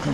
Так,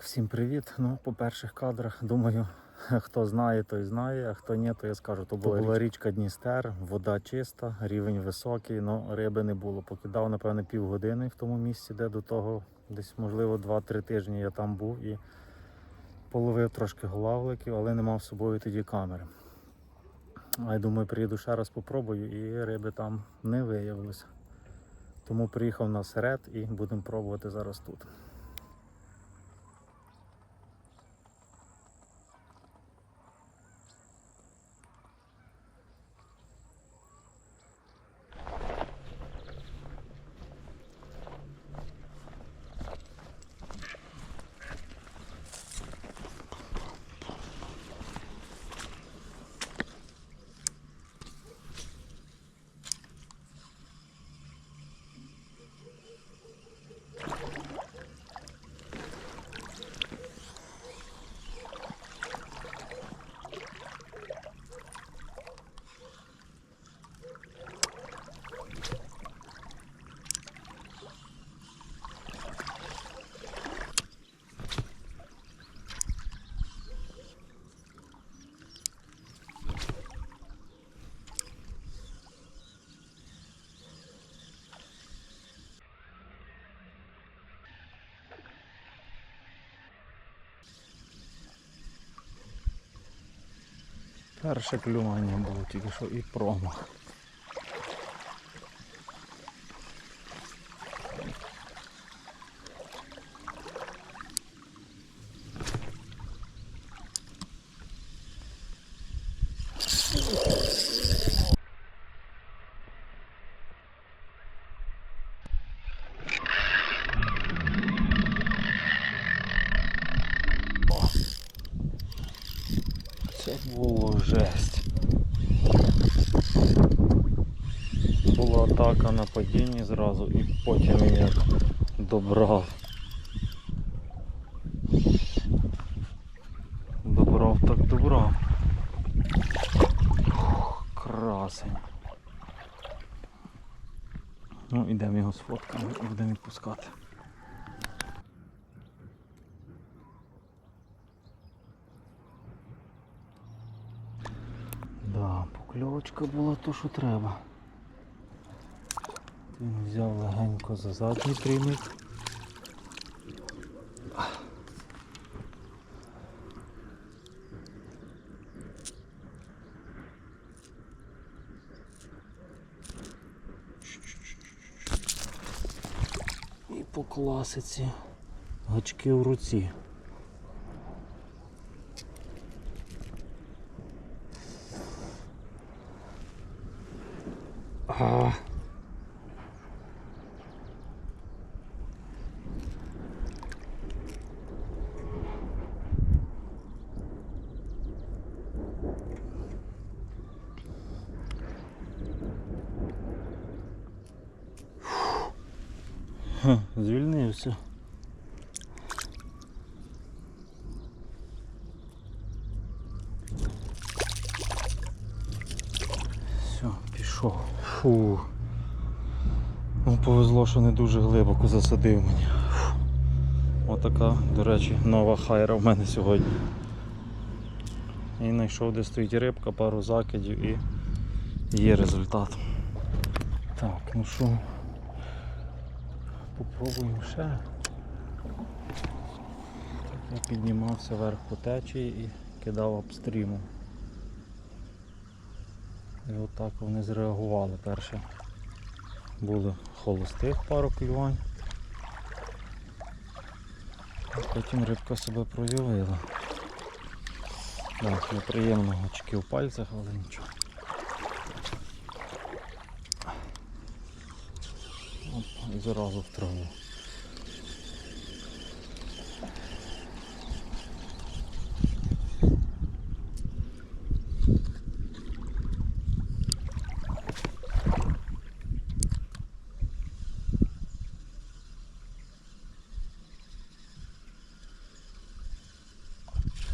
всім привіт. Ну, по перших кадрах, думаю, хто знає, той знає, а хто ні, то я скажу. То була, була річка Дністер, вода чиста, рівень високий, але риби не було. Покидав, напевно, півгодини в тому місці, де до того десь, можливо, 2-3 тижні я там був і половив трошки голавликів, але не мав з собою тоді камери. А я думаю, приїду ще раз попробую, і риби там не виявилося. Тому приїхав на серед і будемо пробувати зараз тут. Перше клювання було тільки що і промах. Це було жесть. Була атака на падінні зразу і потім він як добрав. Добрав так Красень. Ну, ідемо його сфоткаємо і будемо відпускати. Да, покльовочка була то, що треба. Він взяв легенько за задній приймик. І по класиці гачки в руці. А. Звільнився. Все, пішов. Фу. Ну, повезло, що не дуже глибоко засадив мені. Отака, до речі, нова хайра в мене сьогодні. І знайшов, де стоїть рибка, пару закидів і є результат. Так, ну що, попробуємо ще. Я піднімався вверх по течії і кидав обстрімом. І отак вони зреагували перше. Були холостих пару клювань. Потім рибка себе проявила. Так, неприємно очки в пальцях, але нічого. Оп, і зразу в траву.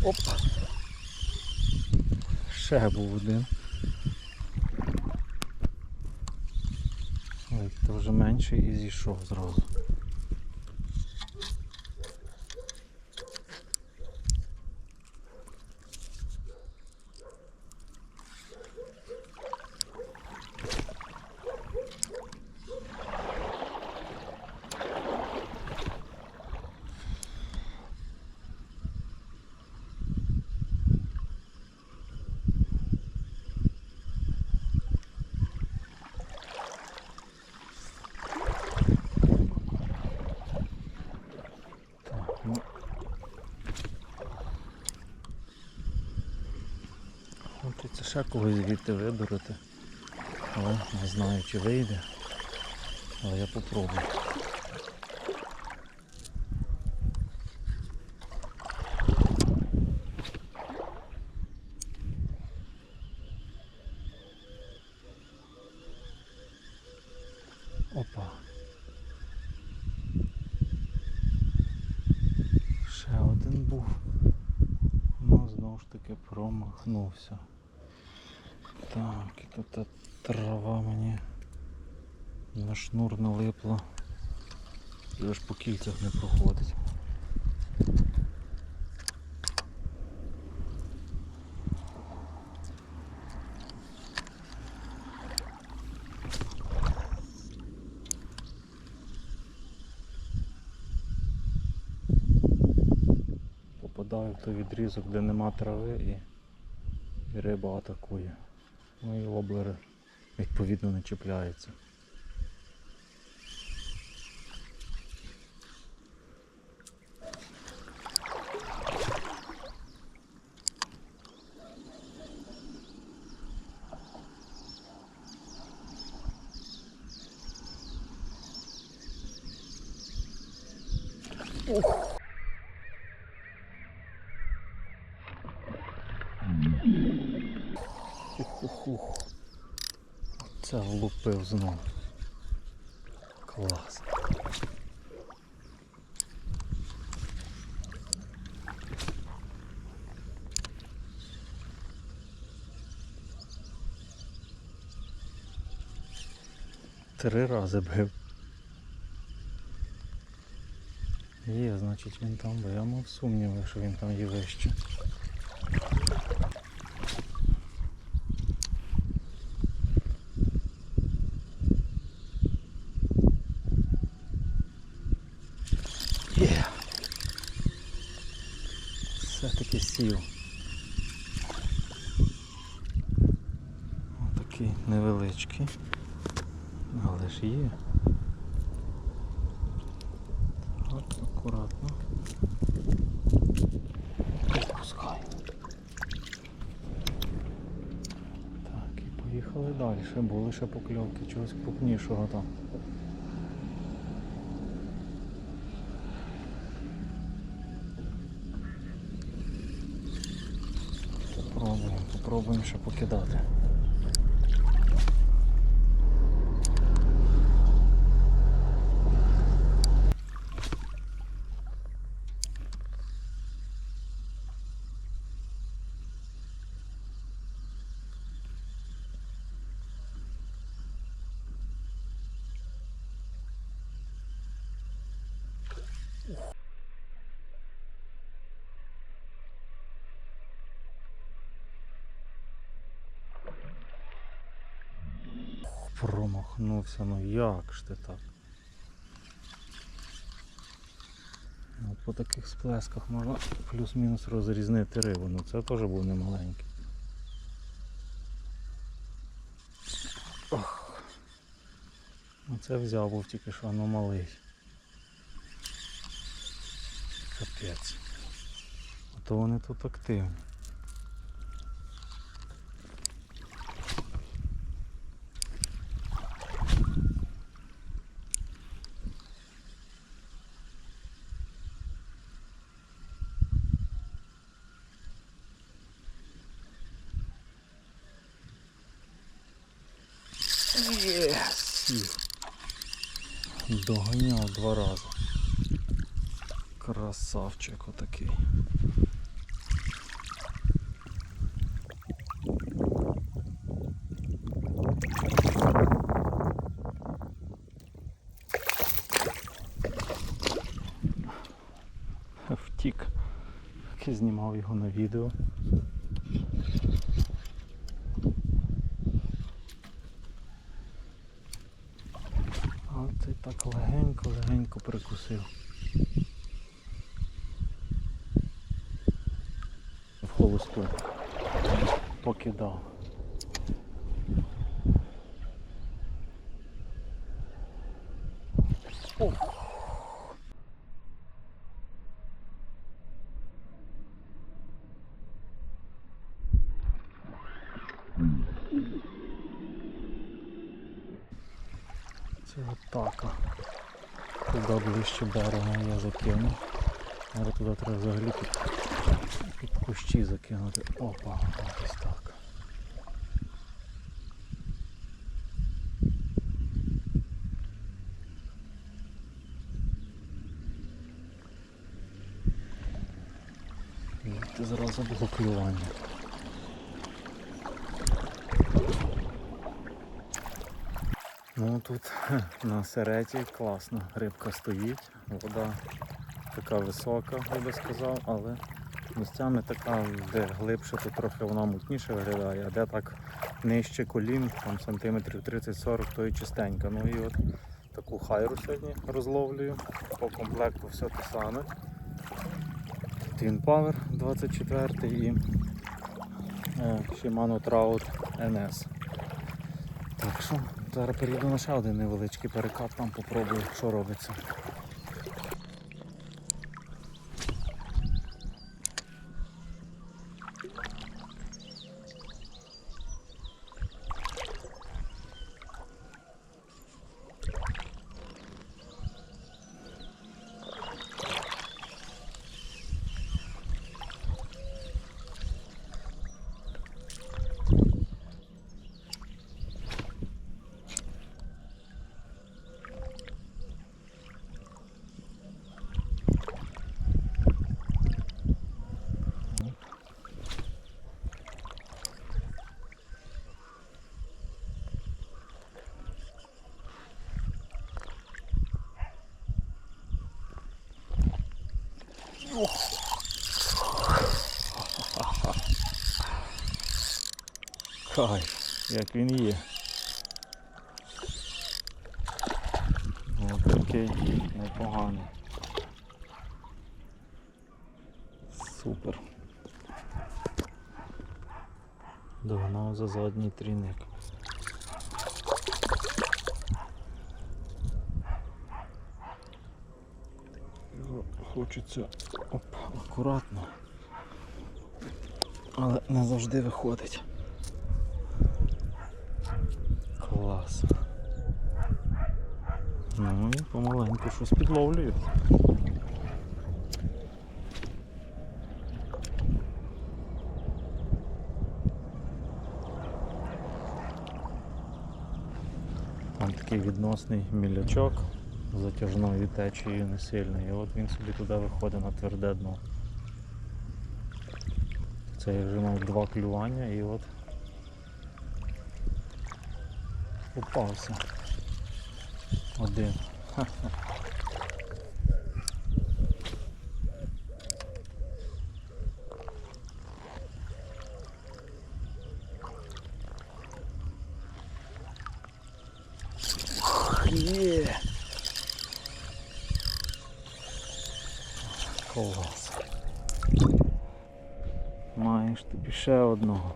Оп! Ще був один. Ой, то вже менший і зійшов зразу. Ще когось звідти видурити. Але не знаю чи вийде. Але я попробую. Опа. Ще один був. Ну, знову ж таки промахнувся. Так, і тут трава мені на шнур налипла. І аж по кільцях не проходить. Попадаю в той відрізок, де нема трави і, і риба атакує. Ну і воблери відповідно не чіпляються. Ух-ух-ух. Це влупив знову. Клас. Три рази бив. Є, значить він там, бо я мав сумніви, що він там є вище. Є. Все-таки сів. Отакий невеличкий. Але ж є. Так, акуратно. Відпускай. Так, і поїхали далі. Були ще покльовки, чогось крупнішого там. Попробуємо, попробуємо ще покидати. Промахнувся, ну як ж ти так? От по таких сплесках можна плюс-мінус розрізнити рибу, ну це теж був немаленький. Ох. Оце взяв був тільки що, ну малий. Капець. А то вони тут активні. Є, сів. Доганяв два рази. Красавчик отакий. Втік. як Я знімав його на відео. перекусив. В холосту покидав. О! Це атака. Туди ближче берега я закину. Зараз туди треба взагалі під, під кущі закинути. Опа, ось так. Звідти зразу було клювання. Ну тут на сереті класно, рибка стоїть, вода така висока, я би сказав, але місцями така, де глибше, то трохи вона мутніше виглядає, а де так нижче колін, там сантиметрів 30-40, то і чистенька. Ну і от таку хайру сьогодні розловлюю. По комплекту все те саме. Twin Power 24 і е, Shimano Trout NS. Так що зараз перейду на ще один невеличкий перекат, там попробую, що робиться. Хай, як він є. Ось такий непоганий. Супер. Догнав за задній трійник. Хочеться акуратно. Але не завжди виходить. Клас. Ну і помаленьку щось підловлюю. Там такий відносний мілячок затяжною течією не сильною. І от він собі туди виходить на тверде дно. Це я вже мав два клювання і от попався. Один. Ха-ха. Є. Клас. Маєш тобі ще одного.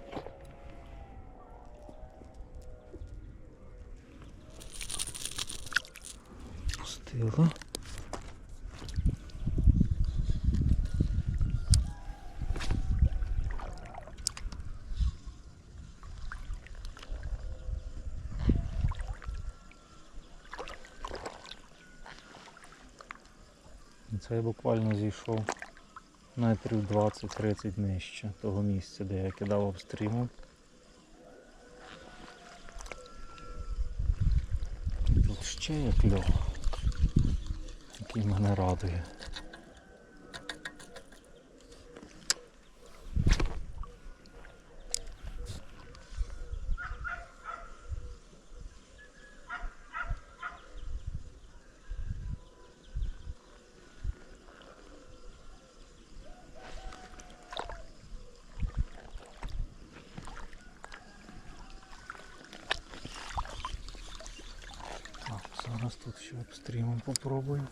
Пустила. Це я буквально зійшов метрів 20-30 нижче того місця, де я кидав обстрімом. Тут ще є кльов, який мене радує. Так, зараз тут ще обстрімом попробую.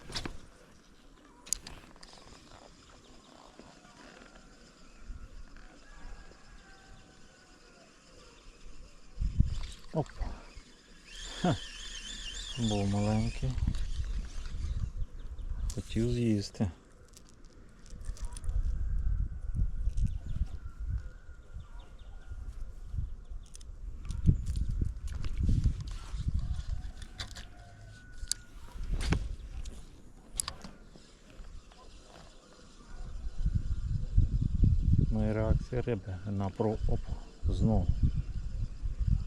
Оп. Ха. Був маленький. Хотів з'їсти. Ну і реакція риби на про... Оп, знову.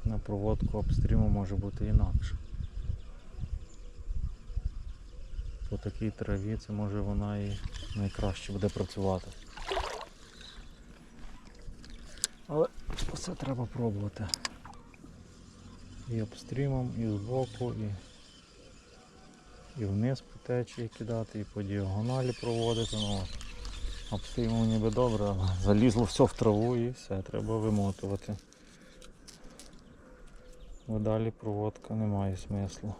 На проводку обстріму може бути інакше. По такій траві це може вона і найкраще буде працювати. Але все треба пробувати. І обстрімом, і збоку, і, і вниз по течії кидати, і по діагоналі проводити. Ну, от. ніби добре, але залізло все в траву і все, треба вимотувати. Бо далі проводка не має смислу.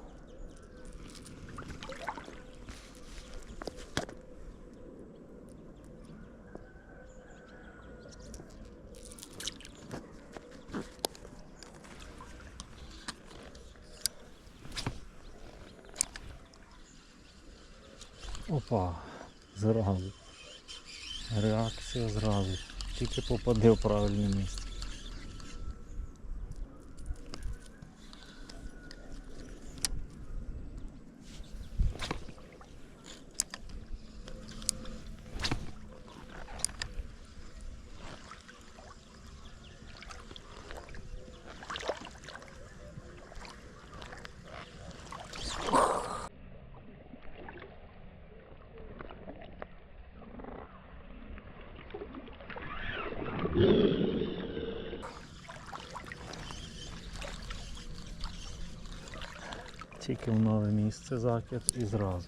Опа, зразу. Реакція зразу. Тільки попади в правильне місце. Тільки в нове місце закид і зразу.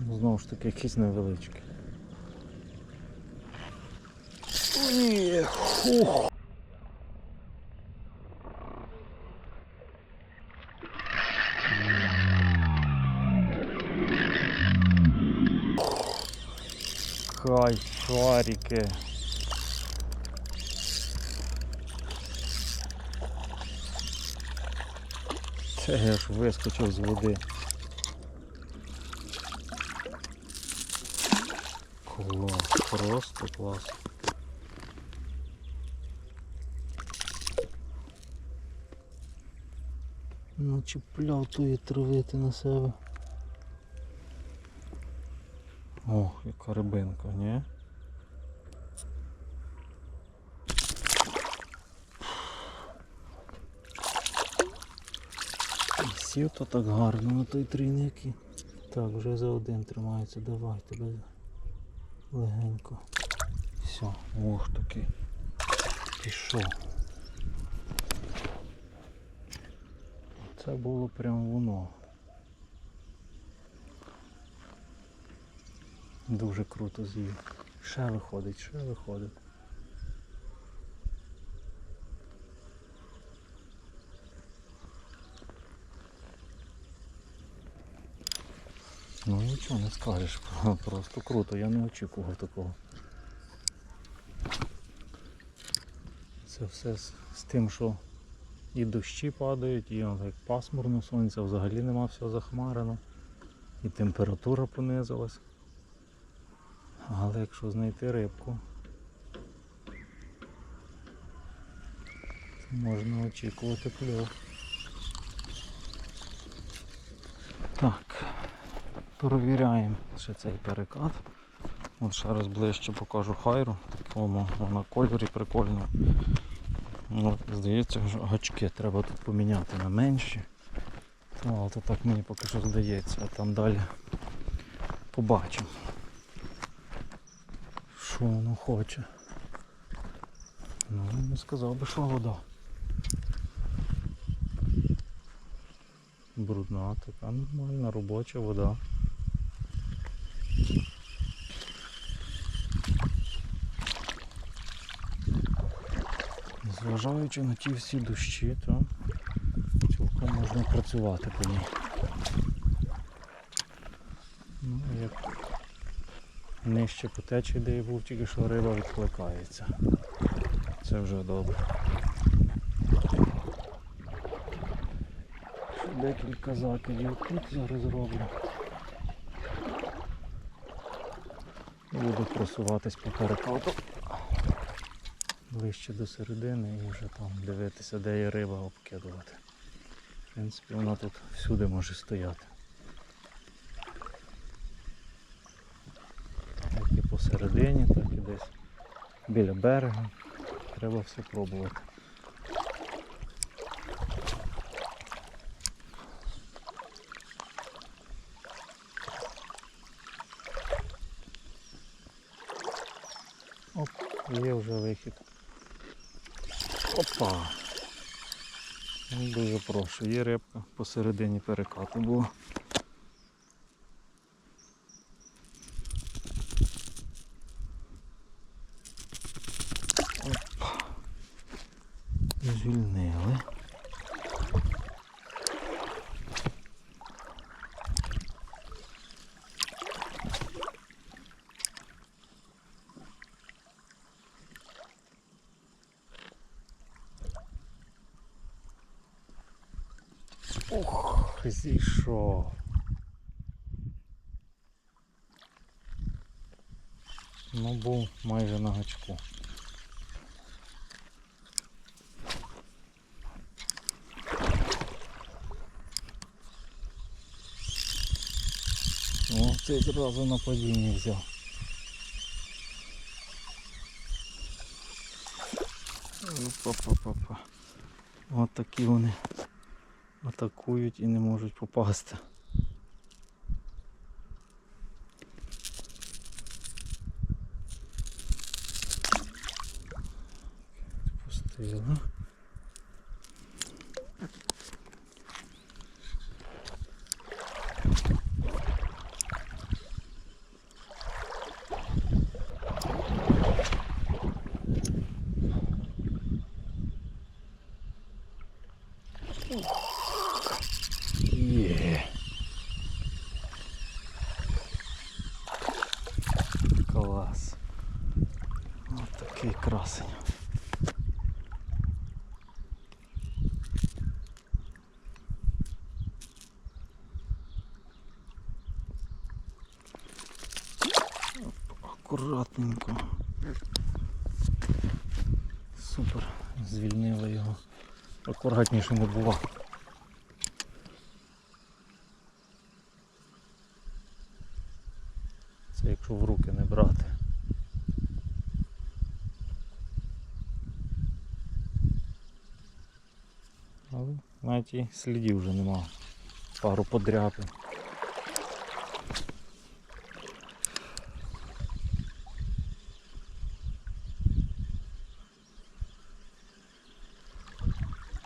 Ну, Знову ж таки якісь невеличкі. Ні, фух. Хай шарики. Я ж вискочив з води. Клас, просто клас. Начіпляв тої травити на себе. Ох, яка рибинка, ні? Сів то так гарно на той трійник. Так, вже за один тримається, давай тебе легенько. Все, ох таки. Пішов. Це було прям воно. Дуже круто з'їв. Ще виходить, ще виходить. Ну нічого не скажеш, просто круто, я не очікував такого. Це все з, з тим, що і дощі падають, і як пасмурно сонця взагалі нема все захмарено, і температура понизилась. Але якщо знайти рибку, то можна очікувати кльов. Так, перевіряємо ще цей перекат. От ще раз ближче покажу хайру, такому на кольорі прикольно. Ну, здається, гачки треба тут поміняти на менші. Ну, але то так мені поки що здається, а там далі побачимо. Що воно хоче. Ну, не сказав би, що вода. Брудна, така нормальна робоча вода. Зважаючи на ті всі дощі, то цілком можна працювати по ній. Ну, як нижче по де я був, тільки що риба відкликається. Це вже добре. Декілька закидів тут зараз роблю. буду просуватись по перекату ближче до середини і вже там дивитися, де є риба обкидувати. В принципі, вона тут всюди може стояти. Як і посередині, так і десь біля берега. Треба все пробувати. Є вже вихід. Опа! Ну, Дуже прошу, є рибка посередині перекату була. Опа. Звільнили. Ох, зійшов. Ну, був майже на гачку. О, цей одразу на падінні взяв. Опа-па-па-па. От такі вони атакують і не можуть попасти. Пустила. Є. Клас. Ось такий красень. Оп, Акуратненько. Супер. Звільнили його. Акуратніше не було. Це якщо в руки не брати. Але навіть і слідів вже немає. Пару подряпин.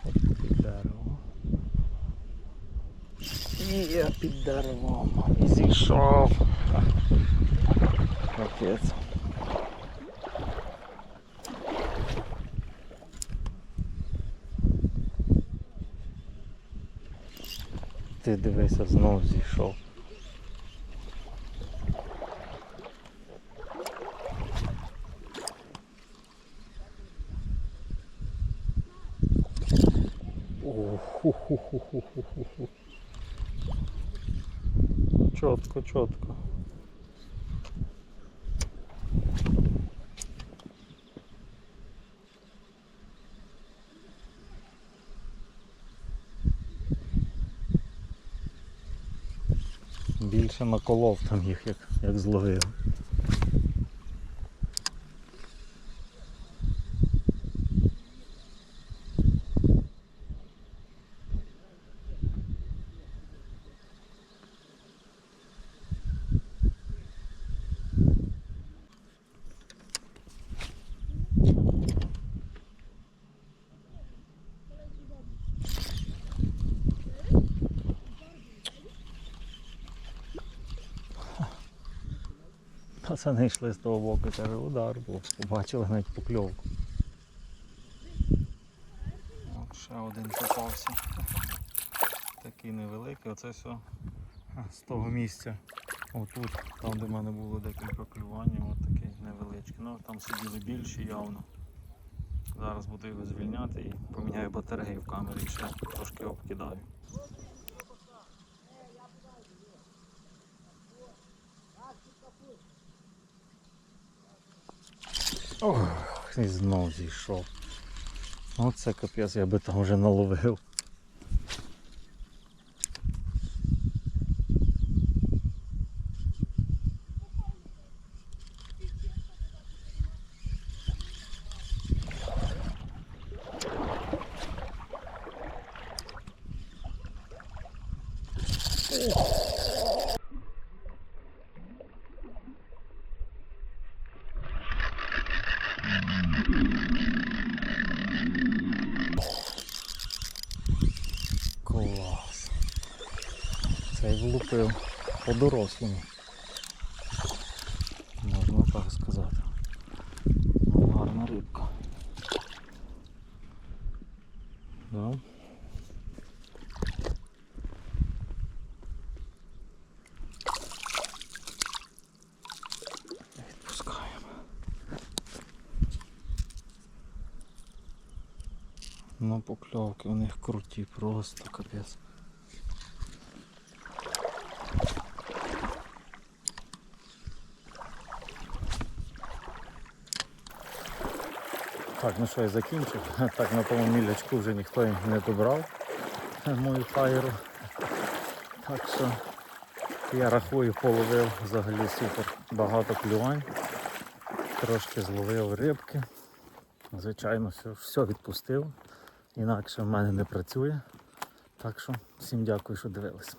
От під дерево. І я під деревом. І зійшов. Капець. Ти дивися, знов зійшов. О-ху-ху-ху-ху-ху-ху. Чітко, чітко. Більше наколов там їх, як, як зловив. Пацани йшли з того боку, каже, удар був. Побачили навіть покльовку. Ще один попався. Такий невеликий, оце все з того місця. Отут, там де в мене було декілька клювань, от такий невеличкий. Ну там сиділи більші явно. Зараз буду його звільняти і поміняю батарею в камері, ще трошки обкидаю. Ох, і знов зійшов. Оце капець, я би там вже наловив. Клас. Цей влупив по-дорослому. Можна так сказати. Ну, гарна рибка. Да. Відпускаємо. Ну, покльовки у них круті, просто капець. Ну що, я закінчив. Так, на тому мілячку вже ніхто не добрав мою фаєру. Так що я рахую, половив взагалі супер багато клювань. Трошки зловив рибки. Звичайно, все, все відпустив. Інакше в мене не працює. Так що всім дякую, що дивились.